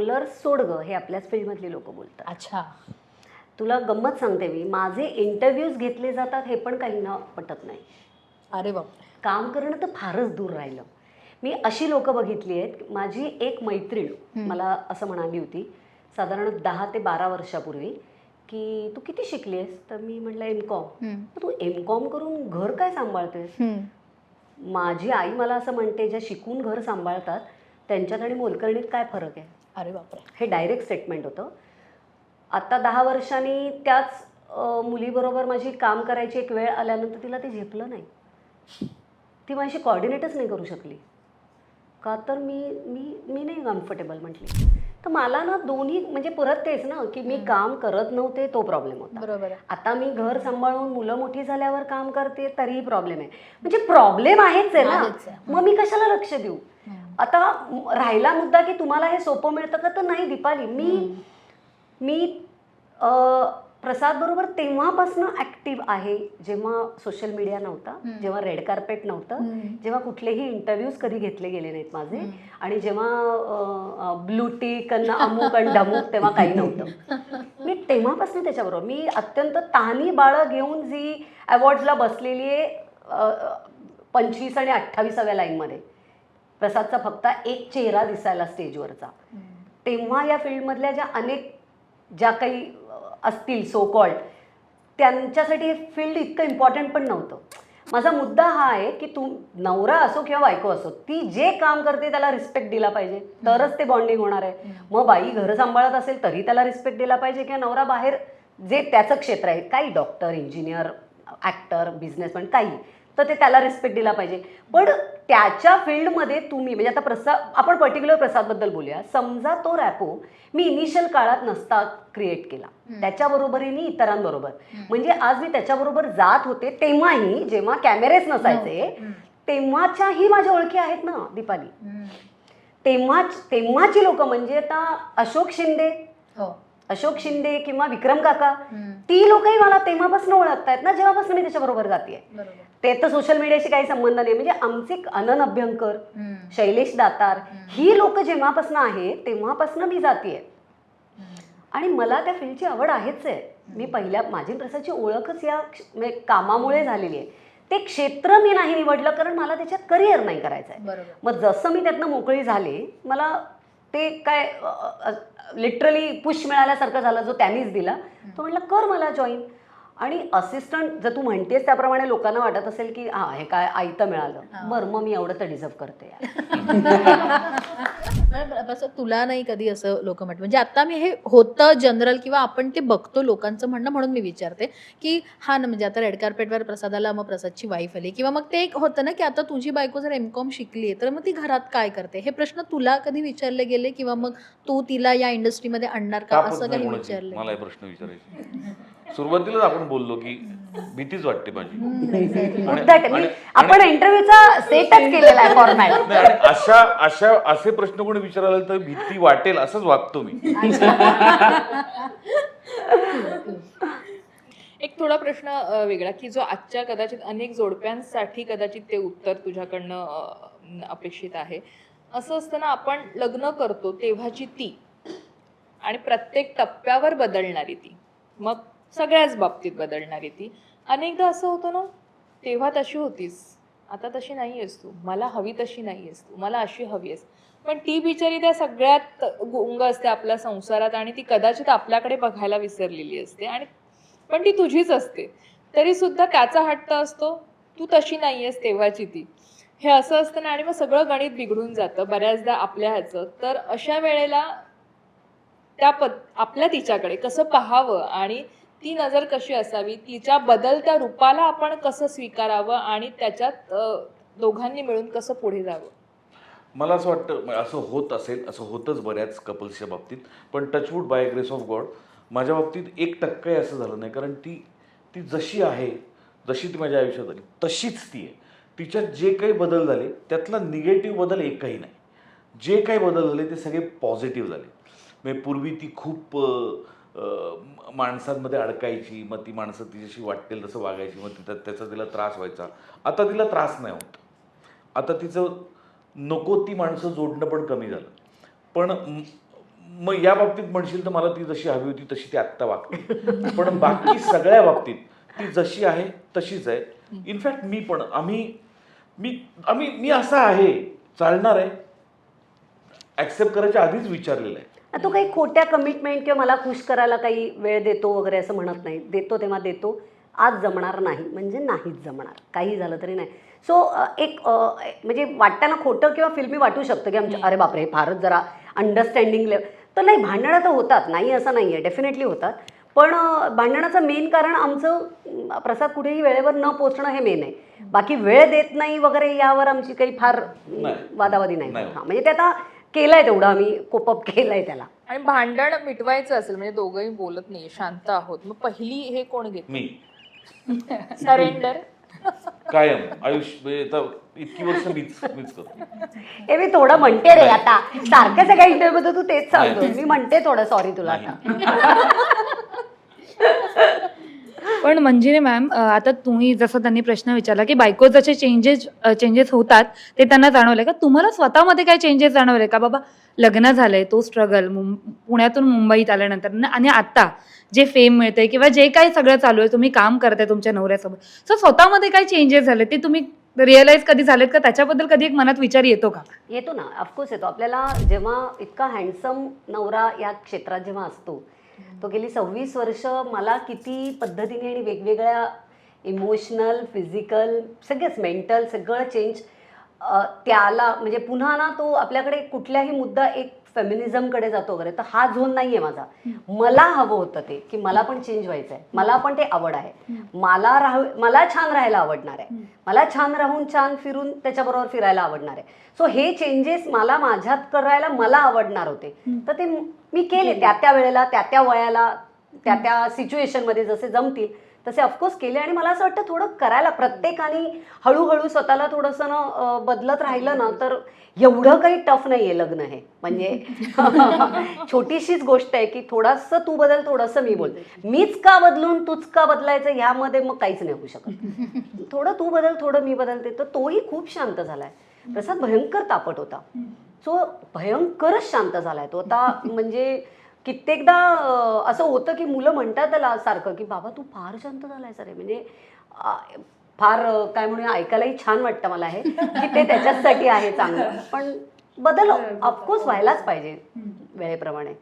Roller सोड ग हे आपल्याच फील्डमधली लोक बोलतात. अच्छा. तुला गंमत सांगते मी माझे इंटरव्ह्यूज घेतले जातात हे पण काहींना पटत नाही. अरे बापरे. काम करणं तर फारच दूर राहिलं. मी अशी लोकं बघितली आहेत माझी एक मैत्रीण मला असं म्हणाली होती साधारण दहा ते बारा वर्षापूर्वी की तू किती शिकली आहेस तर मी म्हटलं एम कॉम. तू एम कॉम करून घर काय सांभाळतेस. माझी आई मला असं म्हणते ज्या शिकून घर सांभाळतात त्यांच्यात आणि मोलकर्णीत काय फरक आहे? अरे बापरे. हे डायरेक्ट स्टेटमेंट होतं. आता दहा वर्षांनी त्याच मुलीबरोबर माझी काम करायची एक वेळ आल्यानंतर तिला ते झेपलं नाही. ती माझी कॉर्डिनेटच नाही करू शकली. का तर मी मी मी नाही कम्फर्टेबल म्हटली. तर मला ना दोन्ही म्हणजे परत तेच ना की मी काम करत नव्हते तो प्रॉब्लेम होता. बरोबर आता मी घर सांभाळून मुलं मोठी झाल्यावर काम करते तरीही प्रॉब्लेम आहे. म्हणजे प्रॉब्लेम आहेच आहे. ना. मग मी कशाला लक्ष देऊ. आता राहिला मुद्दा की तुम्हाला हे सोपं मिळतं का? तर नाही दीपाली. मी मी प्रसाद बरोबर तेव्हापासून ऍक्टिव्ह आहे जेव्हा सोशल मीडिया नव्हता जेव्हा रेड कार्पेट नव्हतं. जेव्हा कुठलेही इंटरव्ह्यूज कधी घेतले गेले नाहीत माझे. आणि जेव्हा ब्लूटिक अमुक आणि ढमुक तेव्हा काही नव्हतं. मी तेव्हापासून त्याच्याबरोबर मी अत्यंत तहानी बाळं घेऊन जी अवॉर्ड्सला बसलेली आहे पंचवीस आणि अठ्ठावीसाव्या लाईनमध्ये प्रसादचा फक्त एक चेहरा दिसायला स्टेजवरचा. तेव्हा या फील्डमधल्या ज्या अनेक ज्या काही असतील सो कॉल्ड त्यांच्यासाठी हे फील्ड इतकं इम्पॉर्टंट पण नव्हतं. माझा मुद्दा हा आहे की तू नवरा असो किंवा बायको असो ती जे काम करते त्याला रिस्पेक्ट दिला पाहिजे. तरच ते बॉन्डिंग होणार आहे. मग बाई घर सांभाळत असेल तरी त्याला रिस्पेक्ट दिला पाहिजे किंवा नवरा बाहेर जे त्याचं क्षेत्र आहे काही डॉक्टर इंजिनियर ॲक्टर बिझनेसमॅन काही. तर ते त्याला रिस्पेक्ट दिला पाहिजे. पण त्याच्या फील्डमध्ये तुम्ही म्हणजे आता प्रसाद आपण पर्टिक्युलर प्रसादबद्दल बोलूया. समजा तो रॅपो मी इनिशियल काळात नसता क्रिएट केला. त्याच्याबरोबरीने इतरांबरोबर. म्हणजे आज मी त्याच्याबरोबर जात होते तेव्हाही जेव्हा कॅमेरेच नसायचे तेव्हाच्याही माझ्या ओळखी आहेत ना दीपाली. तेव्हाच तेव्हाची लोक म्हणजे आता अशोक शिंदे. हो. अशोक शिंदे किंवा विक्रम काका. ती लोकही मला तेव्हापासून ओळखतायत ना जेव्हापासून मी त्याच्याबरोबर जाते ते तर सोशल मीडियाशी काही संबंध नाही. म्हणजे आमचे अनन अभ्यंकर. शैलेश दातार ही लोक जेव्हापासून आहे तेव्हापासून मी जाते आणि मला त्या फील्डची आवड आहेच आहे. मी पहिल्या माझी प्रसादची ओळखच या म्हणजे कामामुळे झालेली आहे. ते क्षेत्र मी नाही निवडलं कारण मला त्याच्यात करिअर नाही करायचं आहे मग जसं मी त्यातनं मोकळी झाले मला ते काय लिटरली पुश मिळाल्यासारखं झालं जो त्यांनीच दिला. तो म्हटलं कर मला जॉईन आणि असिस्टंट जर तू म्हणतेस त्याप्रमाणे लोकांना वाटत असेल की हा हे काय आयतं मिळालं. बरं मग मी एवढं तर डिझर्व करते असं तुला नाही कधी असं लोक म्हणत म्हणजे आता मी हे होतं जनरल किंवा आपण ते बघतो लोकांचं म्हणणं म्हणून मी विचारते की हा ना म्हणजे आता रेड कार्पेटवर प्रसादाला मग प्रसादची वाईफ आली. किंवा मग ते एक होतं ना की आता तुझी बायको जर एम कॉम शिकली तर मग ती घरात काय करते? हे प्रश्न तुला कधी विचारले गेले किंवा मग तू तिला या इंडस्ट्रीमध्ये आणणार का? असं काही. विचारलं? मला प्रश्न विचारायचे. सुरुवातीलाच आपण बोललो की भीतीच वाटते माझी. आपण इंटरव्ह्यूचा सेटच केलेला आहे फॉर्मॅट नाही, आणि अशा अशा असे प्रश्न कोणी विचारायला तर भीती वाटेल असंच वागतो मी. एक थोडा प्रश्न अ, वेगळा की जो आजच्या कदाचित अनेक जोडप्यांसाठी कदाचित ते उत्तर तुझ्याकडनं अ, अपेक्षित आहे. असं असताना आपण लग्न करतो तेव्हाची ती आणि प्रत्येक टप्प्यावर बदलणारी ती. मग सगळ्याच बाबतीत बदलणारी ती. अनेकदा असं होतं ना तेव्हा तशी होतीस. आता तशी नाही आहेस तू. मला हवी तशी नाही आहेस तू. मला अशी हवी आहेस. पण ती बिचारी त्या सगळ्यात गुंग असते आपल्या संसारात आणि ती कदाचित आपल्याकडे बघायला विसरलेली असते आणि पण ती तुझीच असते. तरी सुद्धा त्याचा हट्ट असतो तू तशी नाही आहेस तेव्हाची ती. हे असं असतं ना आणि मग सगळं गणित बिघडून जातं बऱ्याचदा आपल्या ह्याचं. तर अशा वेळेला त्या पद आपल्या तिच्याकडे कसं पाहावं आणि ती नजर कशी असावी? तिच्या बदलत्या रूपाला आपण कसं स्वीकारावं आणि त्याच्यात दोघांनी मिळून कसं पुढे जावं? मला असं वाटतं असं होत असेल असं होतच बऱ्याच कपल्सच्या बाबतीत. पण touchwood by grace of God माझ्या बाबतीत एक टक्काही असं झालं नाही. कारण ती ती जशी आहे जशी ती माझ्या आयुष्यात आली तशीच ती आहे. तिच्यात जे काही बदल झाले त्यातला निगेटिव्ह बदल एकही नाही. जे काही बदल झाले ते सगळे पॉझिटिव्ह झाले. म्हणजे पूर्वी ती खूप माणसांमध्ये अडकायची मग ती माणसं तिच्याशी वाटेल तसं वागायची मग तिथं त्याचा तिला त्रास व्हायचा. आता तिला त्रास नाही होत. आता तिचं नको ती माणसं जोडणं पण कमी झालं. पण मग या बाबतीत म्हणशील तर मला ती जशी हवी होती तशी ती आत्ता वागते. पण बाकी सगळ्या बाबतीत ती जशी आहे तशीच आहे. इनफॅक्ट मी पण आम्ही मी आम्ही मी असा आहे चालणार आहे. ऍक्सेप्ट करायच्या आधीच विचारलेलं आहे. तो काही खोट्या कमिटमेंट किंवा मला खुश करायला काही वेळ देतो वगैरे असं म्हणत नाही. देतो तेव्हा देतो. आज जमणार नाही. म्हणजे नाहीच जमणार. काही झालं तरी नाही. सो एक म्हणजे वाटताना खोटं किंवा फिल्मी वाटू शकतं की आमच्या अरे बापरे फारच जरा अंडरस्टँडिंग लेवल तर नाही भांडणं तर होतात. नाही असं नाही आहे डेफिनेटली होतात. पण भांडणाचं मेन कारण आमचं प्रसाद कुठेही वेळेवर न पोचणं हे मेन आहे. बाकी वेळ देत नाही वगैरे यावर आमची काही फार. वादावादी नाही. नाही. हां म्हणजे ते आता केलंय तेवढं आम्ही कोपअप केलंय त्याला. आणि भांडण मिटवायचं असेल म्हणजे दोघंही बोलत नाही शांत आहोत. मग पहिली हे कोण घेत? मी. सरेंडर. कायम. आयुष्य म्हणजे आता इतकी वर्ष मीच मीच करतो. हे मी थोडं म्हणते रे आता. सारख्या सगळ्या इंटरव्ह्यू मध्ये तू तेच सांगतो. मी म्हणते थोडं सॉरी तुला आता. पण मंजिरी मॅम आता तुम्ही जसं त्यांनी प्रश्न विचारला की बायको जसे चेंजेस चेंजेस होतात ते त्यांना जाणवले का? तुम्हाला स्वतःमध्ये काय चेंजेस जाणवले का? बाबा लग्न झालंय तो स्ट्रगल पुण्यातून मुंबईत आल्यानंतर आणि आता जे फेम मिळते किंवा जे काही सगळं चालू आहे तुम्ही काम करताय तुमच्या नवऱ्यासोबत सो स्वतःमध्ये काय चेंजेस झाले ते तुम्ही रिअलाइज कधी झालेत का? त्याच्याबद्दल कधी एक मनात विचार येतो का? येतो ना ऑफकोर्स येतो. आपल्याला जेव्हा इतका हँडसम नवरा या क्षेत्रात जेव्हा असतो तो गेली सव्वीस वर्ष मला किती पद्धतीने आणि वेगवेगळ्या इमोशनल फिजिकल सगळेच मेंटल सगळं चेंज त्याला म्हणजे पुन्हा ना तो आपल्याकडे कुठल्याही मुद्दा एक फेमिनिझमकडे जातो वगैरे तर हा झोन नाही आहे माझा मला हवं होतं ते की मला पण चेंज व्हायचं आहे मला पण ते आवड आहे. मला राहू मला छान राहायला आवडणार आहे. मला छान राहून छान फिरून त्याच्याबरोबर फिरायला आवडणार आहे. सो हे चेंजेस मला माझ्यात करायला मला आवडणार होते. तर ते मी केले त्या त्या वेळेला त्या त्या वयाला त्या त्या सिच्युएशनमध्ये जसे जमतील तसे ऑफकोर्स केले आणि मला असं वाटतं थोडं करायला प्रत्येकाने हळूहळू स्वतःला थोडंसं ना बदलत राहिलं ना तर एवढं काही टफ नाही आहे लग्न हे. म्हणजे छोटीशीच गोष्ट आहे की थोडंसं तू बदल थोडंसं मी बोल. मीच का बदलून तूच का बदलायचं ह्यामध्ये मग काहीच नाही होऊ शकत. थोडं तू बदल थोडं मी बदलते तर तोही खूप शांत झालाय. प्रसाद भयंकर तापट होता. सो भयंकरच शांत झालाय. तो आता म्हणजे कित्येकदा असं होतं की मुलं म्हणतात त्याला सारखं की बाबा तू फार शांत झालाय सर म्हणजे फार काय म्हणून ऐकायलाही छान वाटतं मला हे की ते त्याच्याचसाठी आहे चांगलं. पण बदल ऑफकोर्स व्हायलाच पाहिजे वेळेप्रमाणे.